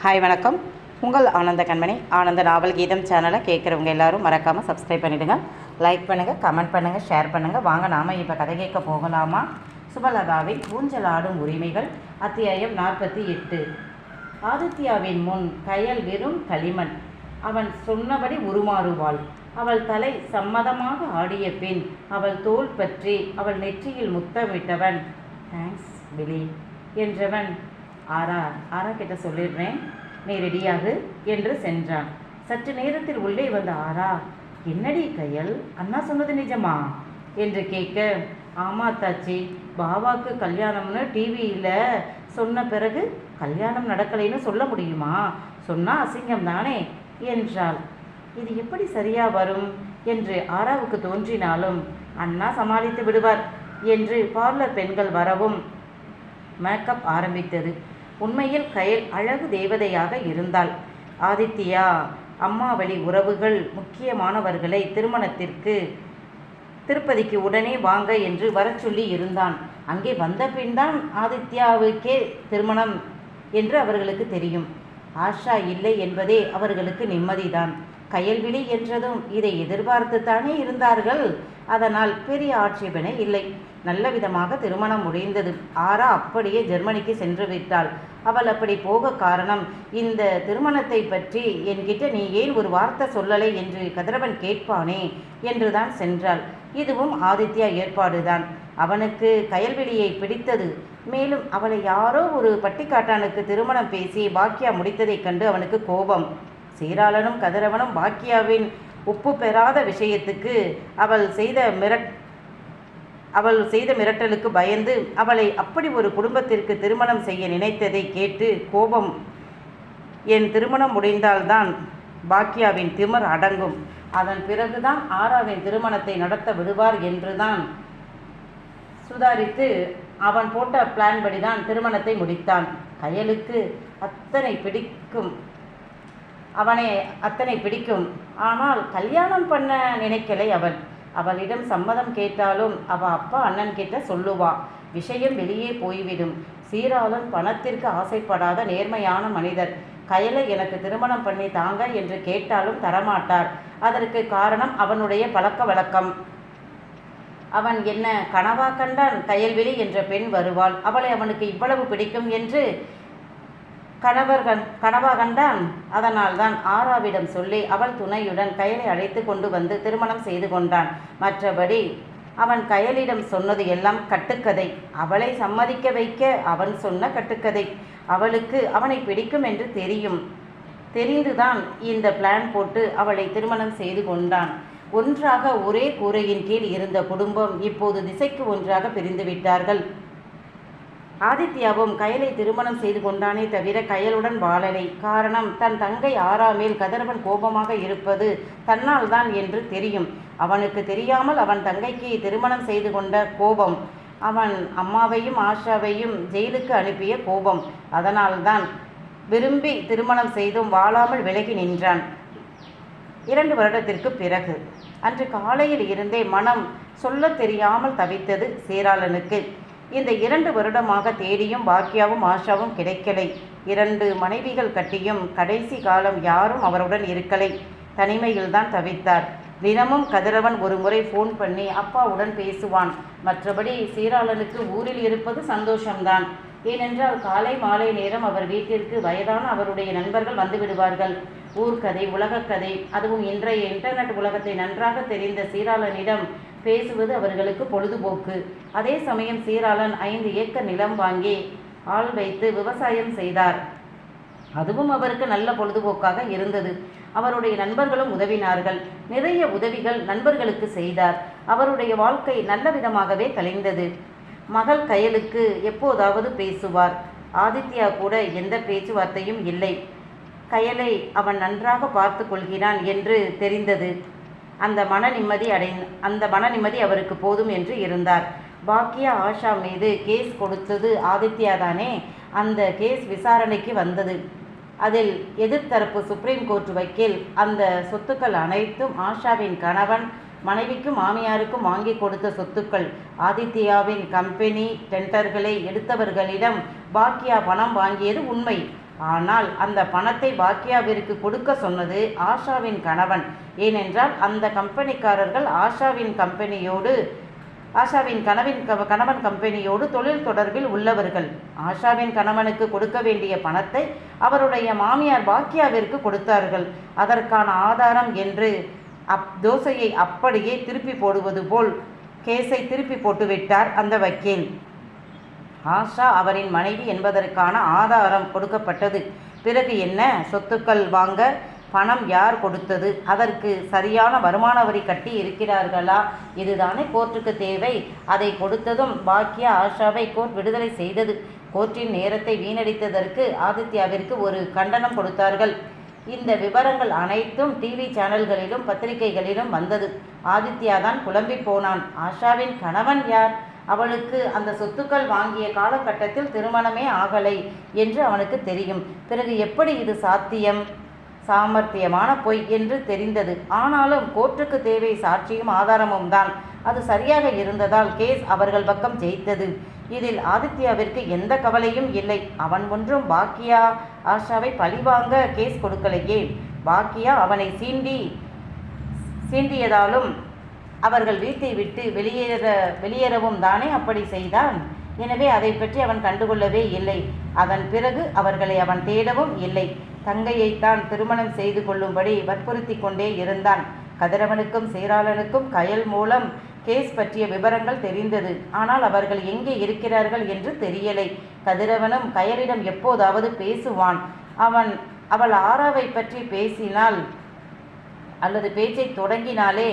Hi வணக்கம். உங்கள் ஆனந்த கண்மணி. ஆனந்த நாவல் கீதம் சேனலை கேட்குறவங்க எல்லாரும் மறக்காமல் சப்ஸ்கிரைப் பண்ணிவிடுங்க லைக் பண்ணுங்கள் கமெண்ட் பண்ணுங்கள் ஷேர் பண்ணுங்கள் வாங்க நாம் இப்போ கதை கேட்க போகலாமா? சுபலதாவின் ஊஞ்சலாடும் உரிமைகள் அத்தியாயம் நாற்பத்தி எட்டு. ஆதித்யாவின் முன் கயல் வெறும் களிமண். அவன் சொன்னபடி உருமாறுவாள் அவள் தலை சம்மதமாக ஆடிய பின் அவள் தோள் பற்றி அவள் நெற்றியில் முத்தமிட்டவன். தேங்க்ஸ் பிலி என்றவன். ஆரா ஆரா கிட்ட சொல்லிடுறேன். நீ ரெடியாகு என்று சென்றான். சற்று நேரத்தில் உள்ளே வந்த ஆரா என்னடி கையல்? அண்ணா சொன்னது நிஜமா? என்று கேட்க ஆமா தாச்சி பாபாவுக்கு கல்யாணம்னு டிவியில் சொன்ன பிறகு கல்யாணம் நடக்கலைன்னு சொல்ல முடியுமா? சொன்னா அசிங்கம் தானே என்றாள். இது எப்படி சரியா வரும்? என்று ஆராவுக்கு தோன்றினாலும் அண்ணா சமாளித்து விடுவார் என்று பார்லர் பெண்கள் வரவும் மேக்கப் ஆரம்பித்தது. உண்மையில் கயல் அழகு தேவதையாக இருந்தாள். ஆதித்யா அம்மாவளி உறவுகள் முக்கியமானவர்களை திருமணத்திற்கு திருப்பதிக்கு உடனே வாங்க என்று வரச்சொல்லி இருந்தான். அங்கே வந்த பின்தான் ஆதித்யாவுக்கே திருமணம் என்று அவர்களுக்கு தெரியும். ஆஷா இல்லை என்பதே அவர்களுக்கு நிம்மதிதான். கயல்விழி என்றதும் இதை எதிர்பார்த்து தானே இருந்தார்கள். அதனால் பெரிய ஆட்சேபனை இல்லை. நல்ல விதமாக திருமணம் முடிந்தது. ஆரா அப்படியே ஜெர்மனிக்கு சென்று விட்டாள். அவள் அப்படி போக காரணம் இந்த திருமணத்தை பற்றி என்கிட்ட நீ ஏன் ஒரு வார்த்தை சொல்லலை என்று கதிரவன் கேட்பானே என்றுதான் சென்றாள். இதுவும் ஆதித்யா ஏற்பாடுதான். அவனுக்கு கயல்வெளியை பிடித்தது. மேலும் அவளை யாரோ ஒரு பட்டிக்காட்டானுக்கு திருமணம் பேசி பாக்கியா முடித்ததைக் கண்டு அவனுக்கு கோபம். சீராளனும் கதிரவனும் பாக்கியாவின் உப்பு பெறாத விஷயத்துக்கு அவள் செய்த மிரட் அவள் செய்த மிரட்டலுக்கு பயந்து அவளை அப்படி ஒரு குடும்பத்திற்கு திருமணம் செய்ய நினைத்ததை கேட்டு கோபம். என் திருமணம் முடிந்தால்தான் பாக்கியாவின் திமர் அடங்கும். அதன் பிறகுதான் ஆராவின் திருமணத்தை நடத்த விடுவார் என்றுதான் சுதாரித்து அவன் போட்ட பிளான் படிதான் திருமணத்தை முடித்தான். கயலுக்கு அத்தனை பிடிக்கும். அவனை அத்தனை பிடிக்கும். ஆனால் கல்யாணம் பண்ண நினைக்கலை அவன். அவளிடம் சம்மதம் கேட்டாலும் அவ அப்பா அண்ணன் கிட்ட சொல்லுவா விஷயம் வெளியே போய்விடும். சீராளன் பணத்திற்கு ஆசைப்படாத நேர்மையான மனிதர். கயலை எனக்கு திருமணம் பண்ணி தாங்க என்று கேட்டாலும் தரமாட்டார். அதற்கு காரணம் அவனுடைய பழக்க வழக்கம். அவன் என்ன கனவா கண்டான்? கயல்வெளி என்ற பெண் வருவாள். அவளை அவனுக்கு இவ்வளவு பிடிக்கும் என்று கணவர் கண் அதனால்தான் ஆராவிடம் சொல்லி அவள் துணையுடன் கயலை அழைத்து கொண்டு வந்து திருமணம் செய்து கொண்டான். மற்றபடி அவன் கயலிடம் சொன்னது எல்லாம் கட்டுக்கதை. அவளை சம்மதிக்க வைக்க அவன் சொன்ன கட்டுக்கதை. அவளுக்கு அவனை பிடிக்கும் என்று தெரியும். தெரிந்துதான் இந்த பிளான் போட்டு அவளை திருமணம் செய்து கொண்டான். ஒன்றாக ஒரே கூரையின் கீழ் இருந்த குடும்பம் இப்போது திசைக்கு ஒன்றாக பிரிந்து விட்டார்கள். ஆதித்யாவும் கயலை திருமணம் செய்து கொண்டானே தவிர கயலுடன் வாழலை. காரணம் தன் தங்கை ஆறாமேல் கதிரவன் கோபமாக இருப்பது தன்னால் தான் என்று தெரியும். அவனுக்கு தெரியாமல் அவன் தங்கைக்கு திருமணம் செய்து கொண்ட கோபம் அவன் அம்மாவையும் ஆஷாவையும் ஜெயிலுக்கு அனுப்பிய கோபம். அதனால்தான் விரும்பி திருமணம் செய்தும் வாழாமல் விலகி நின்றான். இரண்டு வருடத்திற்கு பிறகு அன்று காலையில் இருந்தே மனம் சொல்லத் தெரியாமல் தவித்தது சேராளனுக்கு. இந்த இரண்டு வருடமாக தேடியும் பாக்கியாவும் ஆஷாவும் கிடைக்கலை. இரண்டு மனைவிகள் கட்டியும் கடைசி காலம் யாரும் அவருடன் இருக்கலை. தனிமையில்தான் தவித்தார். தினமும் கதிரவன் ஒரு முறை ஃபோன் பண்ணி அப்பாவுடன் பேசுவான். மற்றபடி சீராளனுக்கு ஊரில் இருப்பது சந்தோஷம்தான். ஏனென்றால் காலை மாலை நேரம் அவர் வீட்டிற்கு வயதான அவருடைய நண்பர்கள் வந்துவிடுவார்கள் ஊர்கதை ஊர்க்கதை உலகக்கதை அதுவும் இன்றைய இன்டர்நெட் உலகத்தை நன்றாக தெரிந்த சீராளனிடம் பேசுவது அவர்களுக்கு பொழுதுபோக்கு. அதே சமயம் சீராளன் ஐந்து ஏக்கர் நிலம் வாங்கி ஆள் வைத்து விவசாயம் செய்தார். அதுவும் அவருக்கு நல்ல பொழுதுபோக்காக இருந்தது. அவருடைய நண்பர்களும் உதவினார்கள். நிறைய உதவிகள் நண்பர்களுக்கு செய்தார். அவருடைய வாழ்க்கை நல்ல விதமாகவே கலைந்தது. மகள் கயலுக்கு எப்போதாவது பேசுவார். ஆதித்யா கூட எந்த பேச்சுவார்த்தையும் இல்லை. கயலை அவன் நன்றாக பார்த்து கொள்கிறான் என்று தெரிந்தது. அந்த மன நிம்மதி அடை அந்த மன நிம்மதி அவருக்கு போதும் என்று இருந்தார். பாக்கியா ஆஷா மீது கேஸ் கொடுத்தது ஆதித்யா தானே அந்த கேஸ் விசாரணைக்கு வந்தது. அதில் எதிர்த்தரப்பு சுப்ரீம் கோர்ட் வக்கீல் அந்த சொத்துக்கள் அனைத்தும் ஆஷாவின் கணவன் மனைவிக்கும் மாமியாருக்கும் வாங்கி கொடுத்த சொத்துக்கள் ஆதித்யாவின் கம்பெனி டெண்டர்களை எடுத்தவர்களிடம் பாக்கியா பணம் வாங்கியது உண்மை. ஆனால் அந்த பணத்தை பாக்கியாவிற்கு கொடுக்க சொன்னது ஆஷாவின் கணவன். ஏனென்றால் அந்த கம்பெனிக்காரர்கள் ஆஷாவின் கம்பெனியோடு ஆஷாவின் கணவன் க- கணவன் கம்பெனியோடு தொழில் தொடர்பில் உள்ளவர்கள். ஆஷாவின் கணவனுக்கு கொடுக்க வேண்டிய பணத்தை அவருடைய மாமியார் பாக்கியாவிற்கு கொடுத்தார்கள். அதற்கான ஆதாரம் என்று அப் தோசையை அப்படியே திருப்பி போடுவது போல் கேஸை திருப்பி போட்டுவிட்டார் அந்த வக்கீல். ஆஷா அவரின் மனைவி என்பதற்கான ஆதாரம் கொடுக்கப்பட்டது. பிறகு என்ன? சொத்துக்கள் வாங்க பணம் யார் கொடுத்தது? அதற்கு சரியான வருமான வரி கட்டி இருக்கிறார்களா? இதுதானே கோர்ட்டுக்கு தேவை. அதை கொடுத்ததும் பாக்கியா ஆஷாவை கோர்ட் விடுதலை செய்தது. கோர்ட்டின் நேரத்தை வீணடித்ததற்கு ஆதித்யாவிற்கு ஒரு கண்டனம் கொடுத்தார்கள். இந்த விவரங்கள் அனைத்தும் டிவி சேனல்களிலும் பத்திரிகைகளிலும் வந்தது. ஆதித்யா தான் குழம்பி போனான். ஆஷாவின் கணவன் யார்? அவனுக்கு அந்த சொத்துக்கள் வாங்கிய காலகட்டத்தில் திருமணமே ஆகலை என்று அவனுக்கு தெரியும். பிறகு எப்படி இது சாத்தியம்? சாமர்த்தியமான பொய் என்று தெரிந்தது. ஆனாலும் கோர்ட்டுக்கு தேவை சாட்சியும் ஆதாரமும் தான். அது சரியாக இருந்ததால் கேஸ் அவர்கள் பக்கம் ஜெயித்தது. இதில் ஆதித்யாவிற்கு எந்த கவலையும் இல்லை. அவன் ஒன்றும் பாக்கியா ஆஷாவை பழிவாங்க கேஸ் கொடுக்கலையே. பாக்கியா அவனை சீண்டி சீண்டியதாலும் அவர்கள் வீட்டை விட்டு வெளியேற வெளியேறவும் தானே அப்படி செய்தான்? எனவே அதை பற்றி அவன் கண்டுகொள்ளவே இல்லை. அதன் பிறகு அவர்களை அவன் தேடவும் இல்லை. தங்கையைத்தான் திருமணம் செய்து கொள்ளும்படி வற்புறுத்தி கொண்டே இருந்தான். கதிரவனுக்கும் சீராளனுக்கும் கயல் மூலம் கேஸ் பற்றிய விவரங்கள் தெரிந்தது. ஆனால் அவர்கள் எங்கே இருக்கிறார்கள் என்று தெரியலை. கதிரவனும் கயலிடம் எப்போதாவது பேசுவான். அவன் அவள் ஆறாவை பற்றி பேசினால் அல்லது பேச்சை தொடங்கினாலே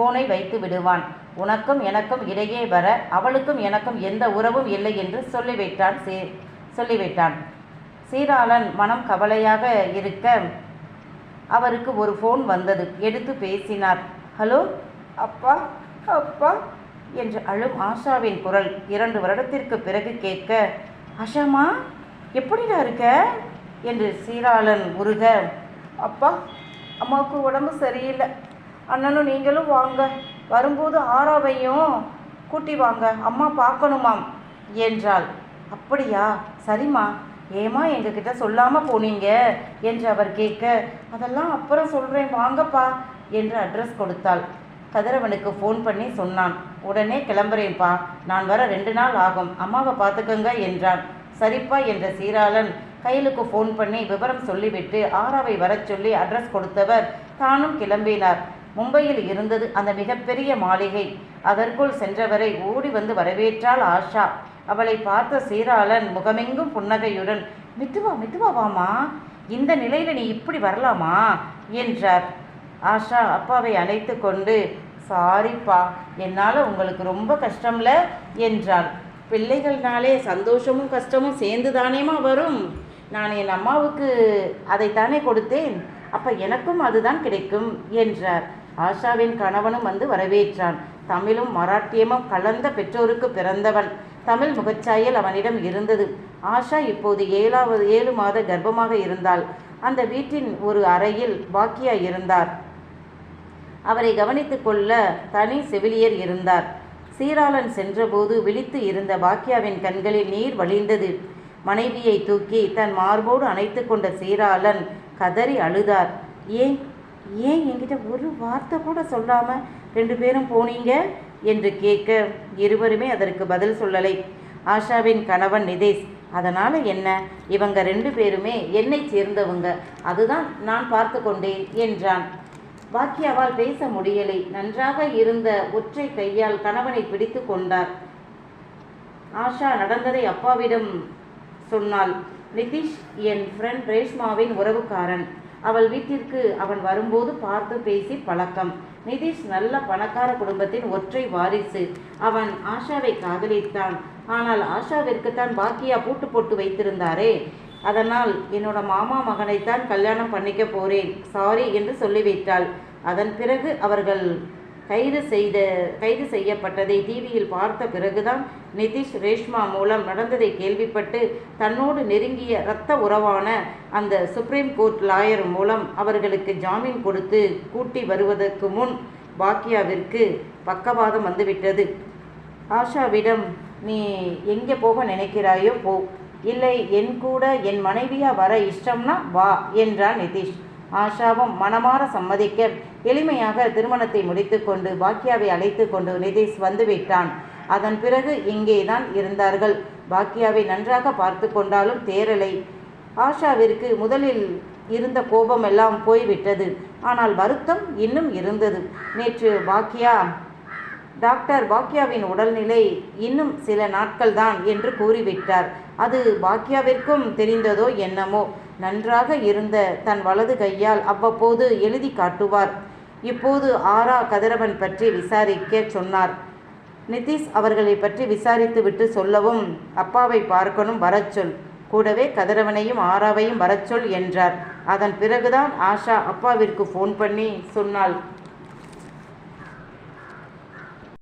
ஃபோனை வைத்து விடுவான். உனக்கும் எனக்கும் இடையே வர அவளுக்கும் எனக்கும் எந்த உறவும் இல்லை என்று சொல்லிவிட்டான் சீ சொல்லிவிட்டான் சீராளன் மனம் கவலையாக இருக்க அவருக்கு ஒரு ஃபோன் வந்தது. எடுத்து பேசினார். ஹலோ அப்பா அப்பா என்று அழும் ஆஷாவின் குரல் இரண்டு வருடத்திற்கு பிறகு கேட்க ஆஷாமா எப்படிடா இருக்க? என்று சீராளன் உருக அப்பா அம்மாவுக்கு உடம்பு சரியில்லை. அண்ணனும் நீங்களும் வாங்க. வரும்போது ஆறாவையும் கூட்டி வாங்க. அம்மா பார்க்கணுமாம் என்றாள். அப்படியா? சரிம்மா. ஏமா எங்ககிட்ட சொல்லாமல் போனீங்க? என்று அவர் கேட்க அதெல்லாம் அப்புறம் சொல்கிறேன் வாங்கப்பா என்று அட்ரஸ் கொடுத்தாள். கதிரவனுக்கு ஃபோன் பண்ணி சொன்னான். உடனே கிளம்புறேன்ப்பா. நான் வர ரெண்டு நாள் ஆகும். அம்மாவை பார்த்துக்கங்க என்றான். சரிப்பா என்ற சீராளன் கையிலுக்கு ஃபோன் பண்ணி விவரம் சொல்லிவிட்டு ஆராவை வரச் சொல்லி அட்ரஸ் கொடுத்தவர் தானும் கிளம்பினார். மும்பையில் இருந்தது அந்த மிகப்பெரிய மாளிகை. அதற்குள் சென்றவரை ஓடி வந்து வரவேற்றாள் ஆஷா. அவளை பார்த்த சீராளன் முகமெங்கும் புன்னகையுடன் மெதுவா மெதுவா வாமா. இந்த நிலையில நீ இப்படி வரலாமா? என்றார். ஆஷா அப்பாவை அழைத்து கொண்டு சாரிப்பா என்னால் உங்களுக்கு ரொம்ப கஷ்டம்ல என்றாள். பிள்ளைகள்னாலே சந்தோஷமும் கஷ்டமும் சேர்ந்து தானேமா வரும். நான் என் அம்மாவுக்கு அதைத்தானே கொடுத்தேன். அப்போ எனக்கும் அதுதான் கிடைக்கும் என்றார். ஆஷாவின் கணவனும் வந்து வரவேற்றான். தமிழும் மராட்டியமும் கலந்த பெற்றோருக்கு பிறந்தவன். தமிழ் முகச்சாயல் அவனிடம் இருந்தது. ஆஷா இப்போது ஏழாவது ஏழு மாத கர்ப்பமாக இருந்தாள். அந்த வீட்டின் ஒரு அறையில் பாக்கியா இருந்தார். அவரை கவனித்துக் கொள்ள தனி செவிலியர் இருந்தார். சீராளன் சென்றபோது விழித்து இருந்த பாக்கியாவின் கண்களில் நீர் வழிந்தது. மனைவியை தூக்கி தன் மார்போடு அணைத்து கொண்ட சீராளன் கதறி அழுதார். ஏன் ஏன் என்கிட்ட ஒரு வார்த்தை கூட சொல்லாம ரெண்டு பேரும் போனீங்க? என்று கேட்க இருவருமே அதற்கு பதில் சொல்லலை. ஆஷாவின் கணவன் நிதேஷ் அதனால் என்ன? இவங்க ரெண்டு பேருமே என்னை சேர்ந்தவங்க. அதுதான் நான் பார்த்து கொண்டேன் என்றான். பாக்கியாவால் பேச முடியலை. நன்றாக இருந்த ஒற்றை கையால் கணவனை பிடித்து கொண்டார். ஆஷா நடந்ததை அப்பாவிடம் சொன்னாள். நிதிஷ் என் ஃப்ரெண்ட் ரேஷ்மாவின் உறவுக்காரன். அவள் வீட்டிற்கு அவன் வரும்போது பார்த்து பேசி பழக்கம். நிதிஷ் நல்ல பணக்கார குடும்பத்தின் ஒற்றை வாரிசு. அவன் ஆஷாவை காதலித்தான். ஆனால் ஆஷாவிற்கு தான் பாக்கியா பூட்டு போட்டு வைத்திருந்தாரே. அதனால் என்னோட மாமா மகனைத்தான் கல்யாணம் பண்ணிக்க போறேன். சாரி என்று சொல்லி வைத்தாள் அதன் பிறகு அவர்கள் கைது செய்த கைது செய்யப்பட்டதை டிவியில் பார்த்த பிறகுதான் நிதிஷ் ரேஷ்மா மூலம் நடந்ததை கேள்விப்பட்டு தன்னோடு நெருங்கிய இரத்த உறவான அந்த சுப்ரீம் கோர்ட் லாயர் மூலம் அவர்களுக்கு ஜாமீன் கொடுத்து கூட்டி வருவதற்கு முன் பாக்கியாவிற்கு பக்கவாதம் வந்துவிட்டது. ஆஷாவிடம் நீ எங்கே போக நினைக்கிறாயோ போ. இல்லை என் கூட என் மனைவியா வர இஷ்டம்னா வா என்றான் நிதிஷ். ஆஷாவும் மனமாற சம்மதிக்க எளிமையாக திருமணத்தை முடித்துக்கொண்டு பாக்கியாவை அழைத்து கொண்டு நிதேஷ் வந்துவிட்டான். அதன் பிறகு இங்கேதான் இருந்தார்கள். பாக்கியாவை நன்றாக பார்த்து கொண்டாலும் தேரலை ஆஷாவிற்கு முதலில் இருந்த கோபமெல்லாம் போய்விட்டது. ஆனால் வருத்தம் இன்னும் இருந்தது. நேற்று பாக்கியா டாக்டர் பாக்கியாவின் உடல்நிலை இன்னும் சில நாட்கள் தான் என்று கூறிவிட்டார். அது பாக்கியாவிற்கும் தெரிந்ததோ என்னமோ? நன்றாக இருந்த தன் வலது கையால் அவ்வப்போது எழுதி காட்டுவார். இப்போது ஆரா கதிரவன் பற்றி விசாரிக்க சொன்னார். நிதிஷ் அவர்களை பற்றி விசாரித்துவிட்டு சொல்லவும் அப்பாவை பார்க்கணும் வரச்சொல் கூடவே கதிரவனையும் ஆராவையும் வரச்சொல் என்றார். அதன் பிறகுதான் ஆஷா அப்பாவிற்கு ஃபோன் பண்ணி சொன்னாள்.